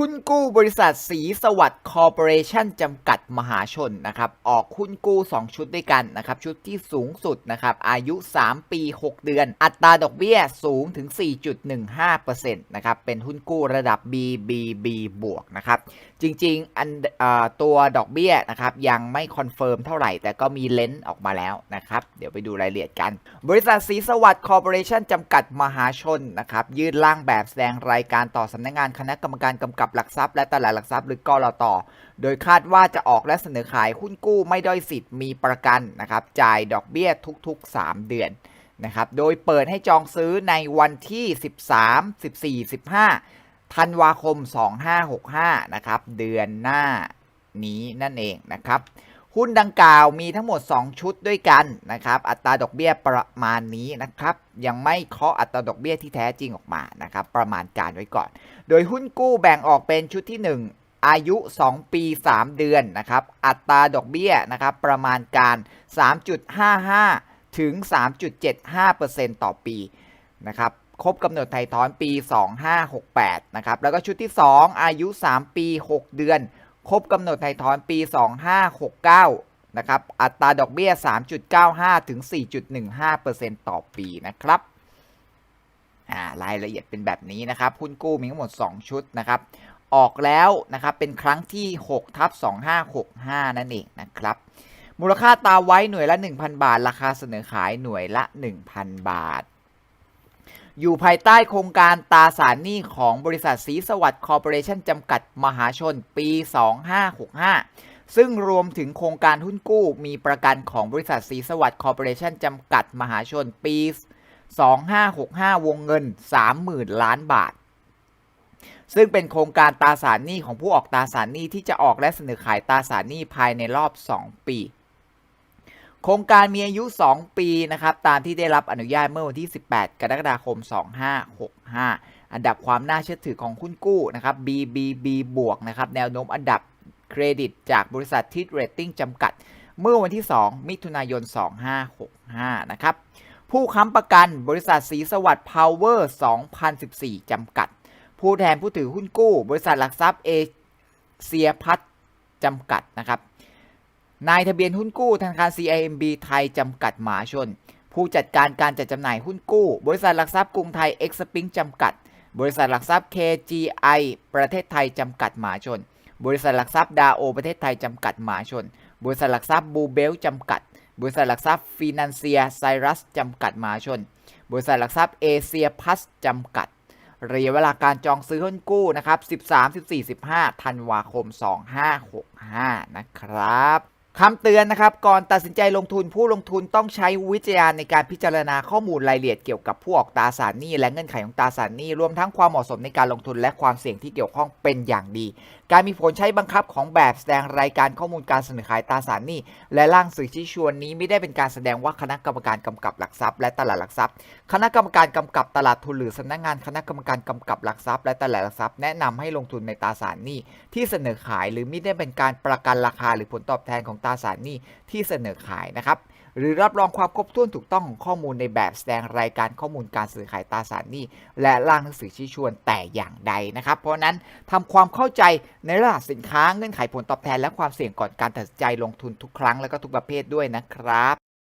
หุ้นกู้บริษัทสีสวัสดิ์คอร์ปอเรชั่นจำกัดมหาชนนะครับ ออกหุ้นกู้ 2 ชุดด้วยกันนะครับ ชุดที่สูงสุดนะครับ อายุ 3 ปี 6 เดือน อัตราดอกเบี้ยสูงถึง 4.15%นะครับ เป็นหุ้นกู้ระดับ BBB บวกนะครับ จริงๆอันอตัวดอกเบี้ยนะครับ ยังไม่คอนเฟิร์มเท่าไหร่ แต่ก็มีเลนส์ออกมาแล้วนะครับ เดี๋ยวไปดูรายละเอียดกัน บริษัทสีสวัสดิ์คอร์ปอเรชั่นจำกัดมหาชนนะครับ ยื่นร่างแบบแสดงรายการต่อสำนักงานคณะกรรมการกำกับหลักทรัพย์และตลาดหลักทรัพย์หรือกอรตโดยคาดว่าจะออกและเสนอขายหุ้นกู้ไม่ด้อยสิทธิ์มีประกันนะครับจ่ายดอกเบี้ยทุกๆ 3 เดือนนะครับโดยเปิดให้จองซื้อในวันที่ 13 14 15ธันวาคม 2565นะครับเดือนหน้านี้นั่นเองนะครับ หุ้นดังกล่าวมีทั้งหมด 2 ชุดด้วยกันนะครับ อัตราดอกเบี้ยประมาณนี้นะครับ ยังไม่เคาะอัตราดอกเบี้ยที่แท้จริงออกมานะครับ ประมาณการไว้ก่อน โดยหุ้นกู้แบ่งออกเป็นชุดที่ 1 อายุ 2 ปี 3 เดือนนะครับ อัตราดอกเบี้ยนะครับประมาณการ 3.55 ถึง 3.75%ต่อปีนะครับครบกำหนดไถ่ถอนปี 2568 นะครับ แล้วก็ชุดที่ 2 อายุ 3 ปี 6 เดือน ครบกำหนดไถ่ถอนปี 2569 นะครับ อัตราดอกเบี้ย 3.95 ถึง 4.15%ต่อปีนะครับอ่ารายละเอียดเป็นแบบนี้นะครับหุ้นกู้มีทั้งหมด 2 ชุดนะครับ ออกแล้วนะครับเป็นครั้งที่ 6 ทับ 2565 นั่นเองนะครับ มูลค่าตาไว้หน่วยละ 1,000 บาท ราคาเสนอขายหน่วยละ 1,000 บาท อยู่ภายใต้โครงการตาสารหนี้ของบริษัทสีสวัสดิ์คอร์ปอเรชั่นจำกัดมหาชนปี 2565 ซึ่งรวมถึงโครงการหุ้นกู้มีประกันของบริษัทสีสวัสดิ์คอร์ปอเรชั่นจำกัดมหาชนปี 2565 วงเงิน 30,000 ล้านบาท ซึ่งเป็นโครงการตาสารหนี้ของผู้ออกตาสารหนี้ที่จะออกและเสนอขายตาสารหนี้ภายในรอบ 2 ปี โครงการมีอายุ 2 ปีนะครับตามที่ได้รับอนุญาตเมื่อวันที่ 18 กรกฎาคม 2565 อันดับความน่าเชื่อถือของหุ้นกู้นะครับ BBB บวกนะครับแนวโน้มอันดับเครดิตจากบริษัททิดเรตติ้งจำกัด เมื่อวันที่ 2 มิถุนายน 2565 นะครับผู้ค้ำประกันบริษัทสีสวัสดิ์พาวเวอร์2014 จำกัด ผู้แทนผู้ถือหุ้นกู้ บริษัทหลักทรัพย์เอเชียพัฒน์จำกัดนะครับ นายทะเบียนหุ้นกู้ธนาคาร CIMB ไทยจำกัดหมาชน ผู้จัดการการจัดจำหน่ายหุ้นกู้ บริษัทหลักทรัพย์กรุงไทยเอ็กซ์ปิงจำกัด บริษัทหลักทรัพย์ KGI ประเทศไทยจำกัดหมาชน บริษัทหลักทรัพย์ดาโอประเทศไทยจำกัดหมาชน บริษัทหลักทรัพย์บูเบลจำกัด บริษัทหลักทรัพย์ฟินันเซียไซรัสจำกัดหมาชน บริษัทหลักทรัพย์เอเชียพัสจำกัดระยะเวลาการจองซื้อหุ้นกู้นะครับ 13 14 15 ธันวาคม 2565 นะครับ คำเตือนนะครับ ก่อนตัดสินใจลงทุนผู้ลงทุนต้องใช้วิจารณญาณในการพิจารณาข้อมูลรายละเอียดเกี่ยวกับผู้ออกตราสารหนี้และเงื่อนไขของตราสารหนี้รวมทั้งความเหมาะสมในการลงทุนและความเสี่ยงที่เกี่ยวข้องเป็นอย่างดี การมีผลใช้บังคับของแบบแสดงรายการข้อมูลการเสนอขายตราสารหนี้และร่างสื่อชี้ชวนนี้ไม่ได้เป็นการแสดงว่าคณะกรรมการกำกับหลักทรัพย์และตลาดหลักทรัพย์ คณะกรรมการกำกับตลาดทุนหรือสำนักงานคณะกรรมการกำกับหลักทรัพย์และตลาดหลักทรัพย์แนะนำให้ลงทุนในตราสารหนี้ที่เสนอขายหรือไม่ได้เป็นการประกันราคาหรือผลตอบแทนของตราสารหนี้ที่เสนอขายนะครับหรือรับรองความครบถ้วนถูกต้องของข้อมูลในแบบแสดงรายการข้อมูลการซื้อขายตราสารหนี้และร่างหนังสือชี้ชวนแต่อย่างใดนะครับ เพราะนั้นทำความเข้าใจในรหัสสินค้าเงื่อนไขผลตอบแทนและความเสี่ยงก่อนการตัดสินใจลงทุนทุกครั้งและก็ทุกประเภทด้วยนะครับ